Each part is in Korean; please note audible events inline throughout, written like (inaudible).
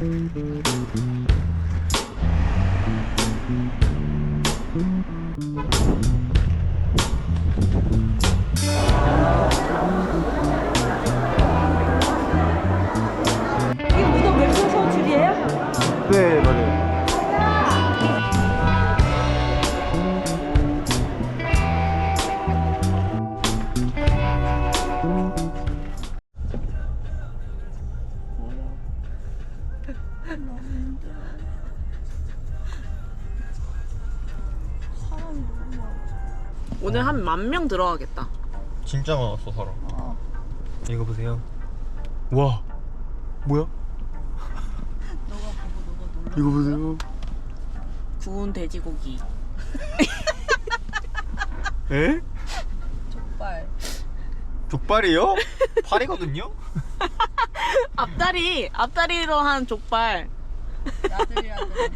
Thank you. 오늘 한 만 명 들어가겠다. 진짜 많았어 사람. 이거 보세요. 와 뭐야? 이거 보세요. 구운 돼지고기. (laughs) 에? 족발. 족발이요? 팔이거든요? (laughs) 앞다리, 앞다리로 한 족발. 야들야들.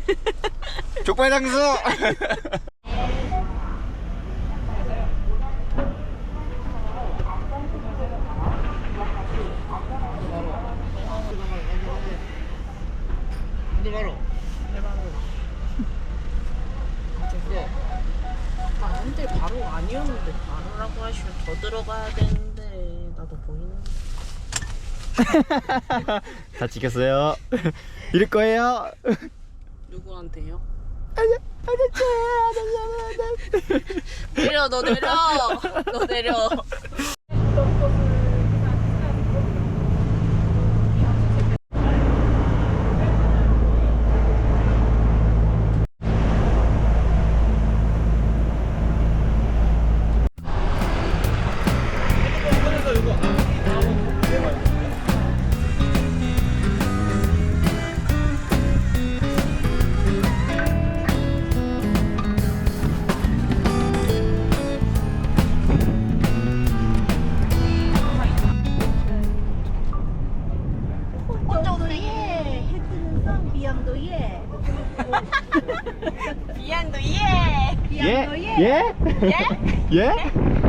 족발 장수! (laughs) 아, 근데 바로 아니었는데 바로라고 하시면 더 들어가야 되는데 나도 보이는데. (laughs) 다 찍혔어요. 이럴 거예요. 누구한테요? 내려 너 내려 너 내려 (laughs) 미안도 예 비양도 예. 예? 예? 예? (laughs)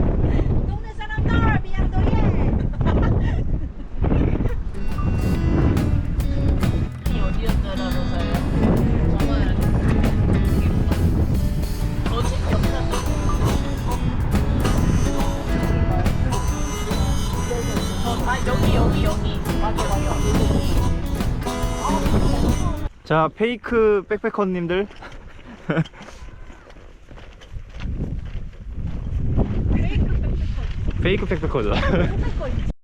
자, 페이크 백패커님들. (laughs) 페이크 백패커죠. 산뷰도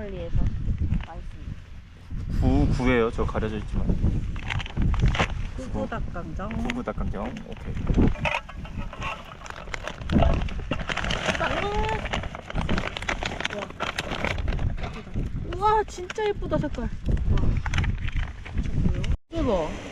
초콜리에서 맛있습니다 구, 구예요. 저 가려져 있지만. 후구 닭강정 구구 닭강정. 오케이. 우와 진짜 예쁘다 색깔 대박 미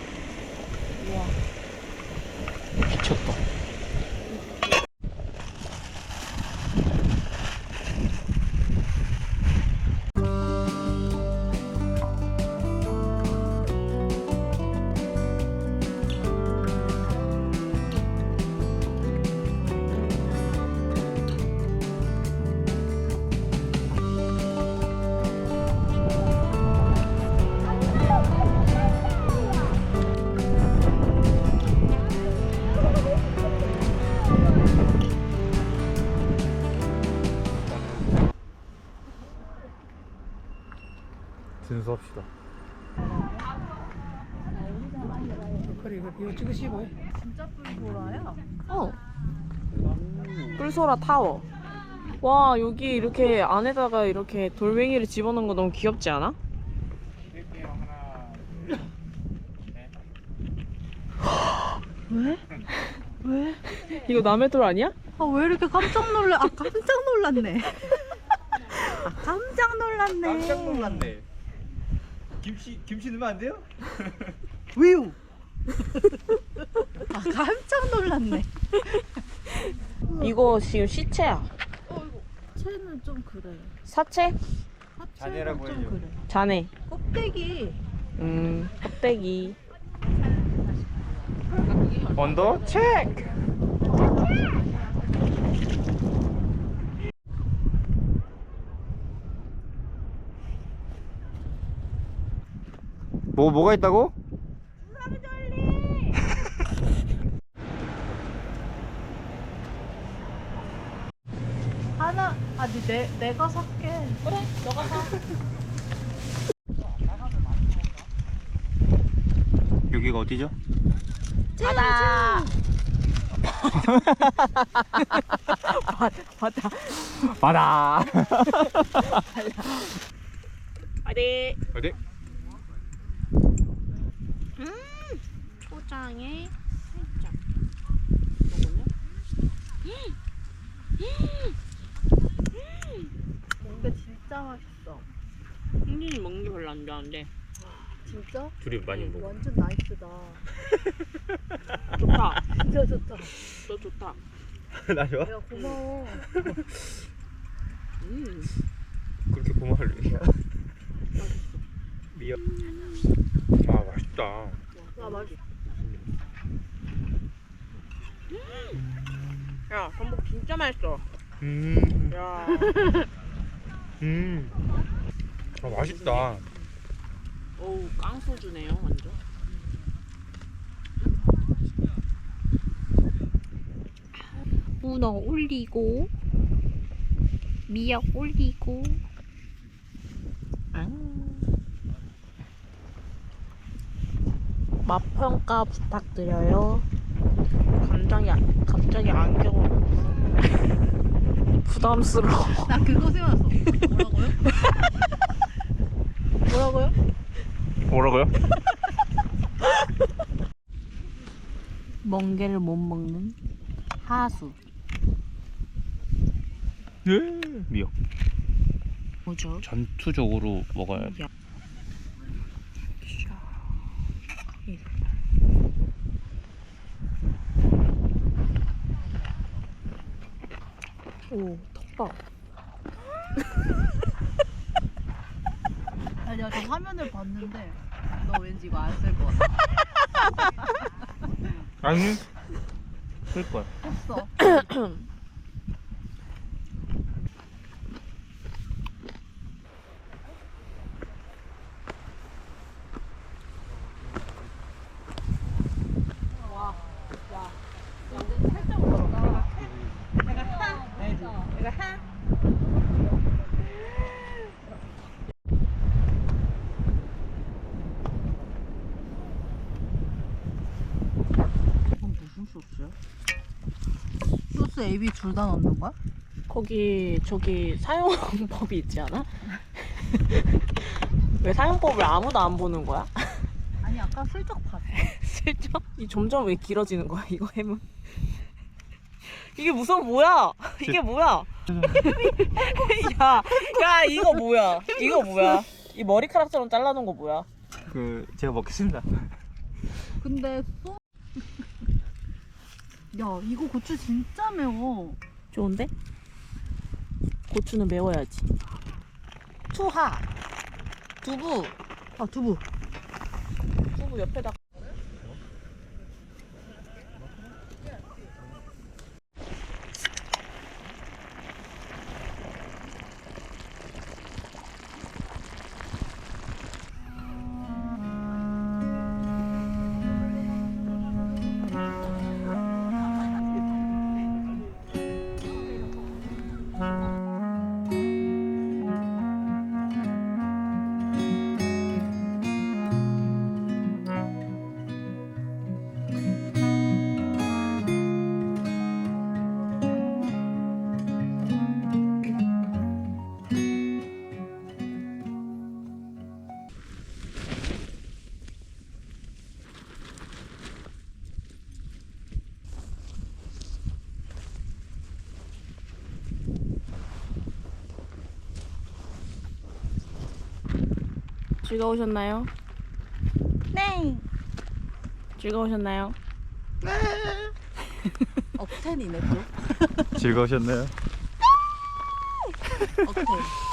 이거 찍으시고 진짜 뿔보라야? 어 뿔소라 타워 와 여기 이렇게 안에다가 이렇게 돌멩이를 집어넣은 거 너무 귀엽지 않아? 왜? 왜? 이거 남의 돌 아니야? 아 왜 이렇게 깜짝 놀래? 아 깜짝 놀랐네. 아 깜짝 놀랐네. 깜짝 놀랐네. 김치 김치 넣으면 안 돼요? 왜요? (laughs) 아 깜짝 놀랐네. (laughs) 이거 지금 시체야 채는 좀 그래. 사체? 자네라고 좀 해야죠. 그래. 자네 껍데기. 음 껍데기 언더 체크. 뭐 뭐가 있다고? 하나 아니 내 내가 살게. 그래 너가 사 여기가 어디죠? 바다 바다 (laughs) 바다. 어디 어디? 음 초장에 살짝 먹으면 근데 진짜 맛있어. 흥진이 먹는 게 별로 안 좋아하는데 진짜? 둘이 많이 음. 먹어. 완전 나이스다. 좋다 진짜 좋다. 너 좋다 (laughs) 나 좋아? 야 고마워. 음 그렇게 고마울 일이야. 미역. 아 맛있다. 야 맛있어. 야 전복 진짜 맛있어 음. 야 (laughs) 음. 아 맛있다. 어우 깡소주네요 완전. 문어 올리고 미역 올리고. 맛평가 부탁드려요. 간장이 안- 갑자기 안경을 부담스러워 나 그거 생각났어. 뭐라고요? (laughs) 뭐라고요? 뭐라고요? 멍게를 못 먹는 하수 네. 미역. 뭐죠? 전투적으로 먹어야지. 오 턱밥 아니 야저 화면을 봤는데 너 왠지 이거 안 쓸 것 같아. 아니. 쓸 거야. 했어. (clears throat) 이건 무슨 소스야? 소스 A, B 둘 다 넣는 거야? 거기 저기 사용법이 있지 않아? (laughs) 왜 사용법을 아무도 안 보는 거야? (laughs) 아니 아까 슬쩍 봤어. 슬쩍? 이 점점 왜 길어지는 거야 이거 햄은? (laughs) 이게 무슨 뭐야? 이게 뭐야? 야, 야 이거 뭐야? 이거 뭐야? 이 머리카락처럼 잘라놓은 거 뭐야? 그 제가 먹겠습니다. 근데 소... 야 이거 고추 진짜 매워. 좋은데? 고추는 매워야지. 투하, 두부, 아 두부. 두부 옆에다. 즐거우셨나요? 네. 즐거우셨나요? 억텐이네 또. 즐거우셨나요? 억텐.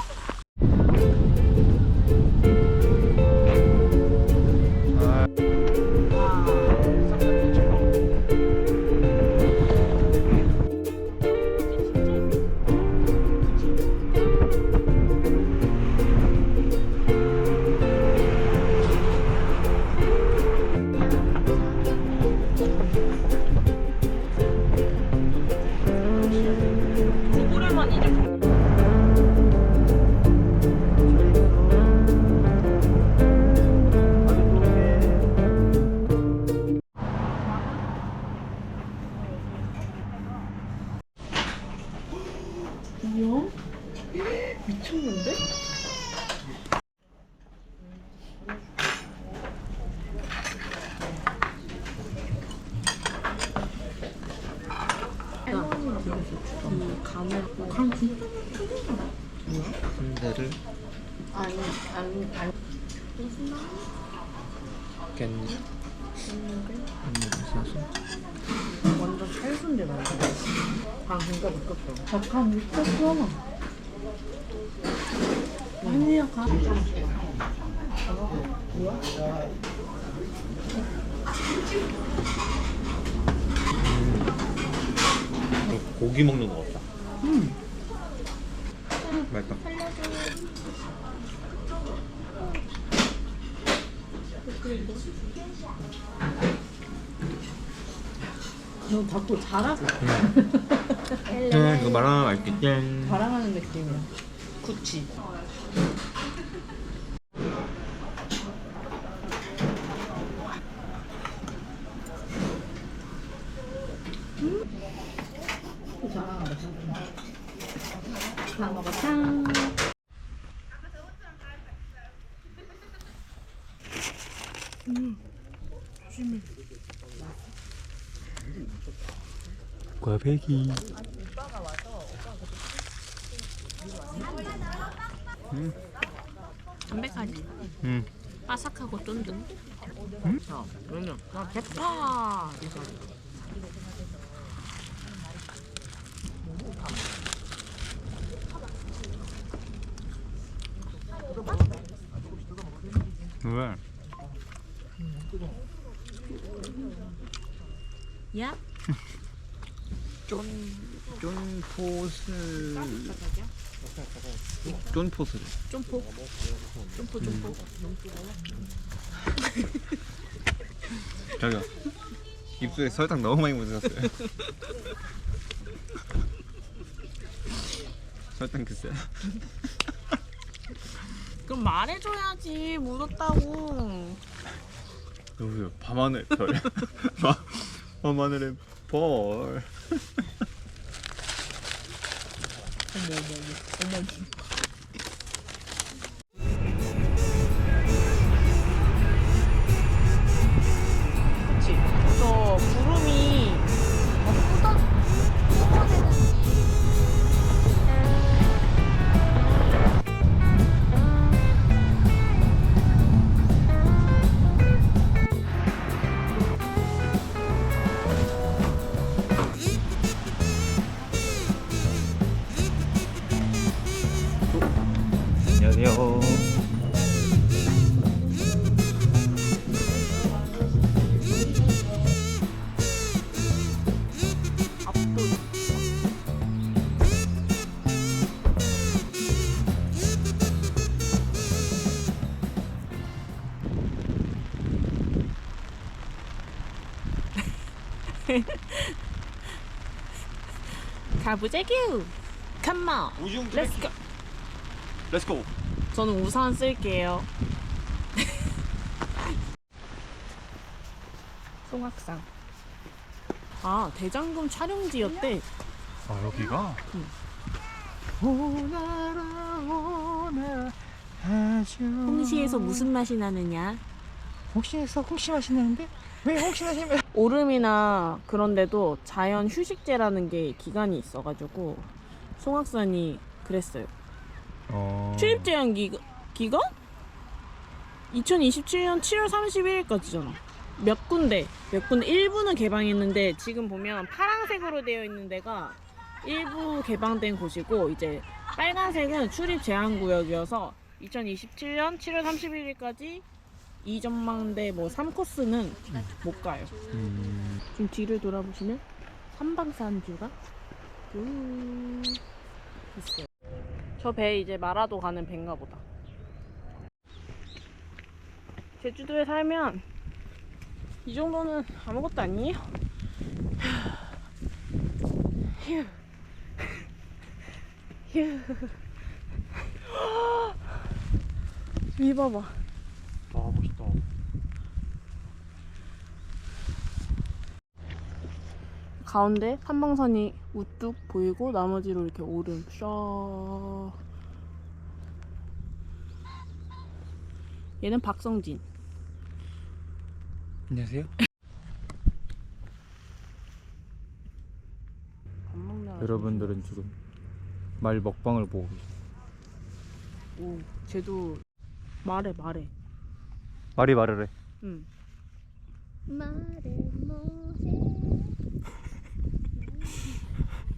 미쳤는데? 순대를 아니 아니 아니. 깻잎 깻잎 사서 완전 찰순대 맛. 방금가 느꼈어. 잠깐 미쳤어. 아니야 가. 고기 먹는 거 같다. 음. 맛있다. 너 자꾸 자랑 음, 이거 말하면 맛있겠지. 자랑하는 느낌이야. 구치. 먹어탕. 꽈배기 담백하지. 음. 바삭하고 쫀득. 자, 그러면 나 대파. 이거. 왜? 야. 쫀포스 쫀포스 점포? 점포 점포. 저기요. 입술에 설탕 너무 많이 묻으셨어요. (laughs) 설탕 글쎄 그럼 말해줘야지. 묻었다고. 여보세요? 밤하늘 별 밤- (laughs) 밤하늘의 벌. 그치 가보자규. 컴마 우중 렛츠고 렛츠고 저는 우산 쓸게요. (laughs) 송악산 아 대장금 촬영지였대 아 여기가? 오나라 오나 아주 홍시에서 무슨 맛이 나느냐? 홍시에서 홍시 맛이 나는데? 왜 홍시 맛이 나? 오름이나 그런데도 자연 휴식제라는 게 기간이 있어가지고 송악산이 그랬어요 어... 출입 제한 기, 기간? 2027년 7월 31일까지잖아. 몇 군데, 몇 군데 일부는 개방했는데 지금 보면 파란색으로 되어 있는 데가 일부 개방된 곳이고 이제 빨간색은 출입 제한 구역이어서 2027년 7월 31일까지 이전망대 뭐 3코스는 못 가요. 음. 좀 뒤를 돌아보시면 삼방산주가 쭉 있어요. 저 배 이제 마라도 가는 배인가 보다. 제주도에 살면 이 정도는 아무것도 아니에요. 휴. 휴. (laughs) 위 봐봐. 와 멋있다. 가운데 삼방산이 우뚝 보이고 나머지로 이렇게 오름 샤 얘는 박성진 안녕하세요. 밥 여러분들은 지금 말 먹방을 보고 계세요. 오 쟤도 말해 말해 말이 말을 해. 응 말해 뭐해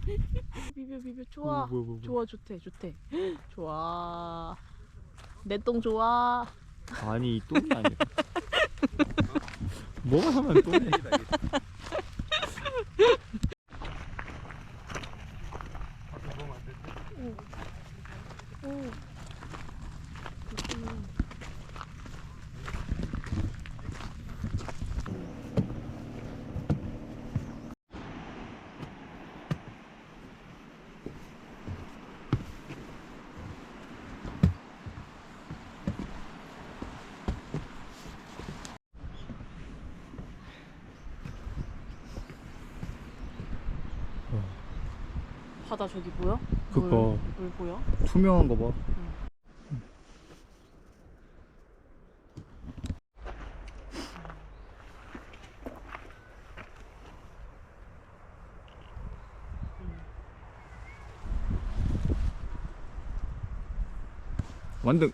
(laughs) 비벼 비벼. 좋아. 뭐, 뭐, 뭐, 뭐. 좋아 좋대 좋대. (gasps) 좋아. 내 똥 좋아. 아니 이 똥이 아니라. (laughs) 뭐가 하면 똥이 오 (laughs) 바다 저기 보여? 그거. 물, 물 보여? 투명한 거 봐. 완등.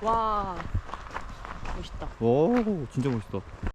와 멋있다 오 진짜 멋있다.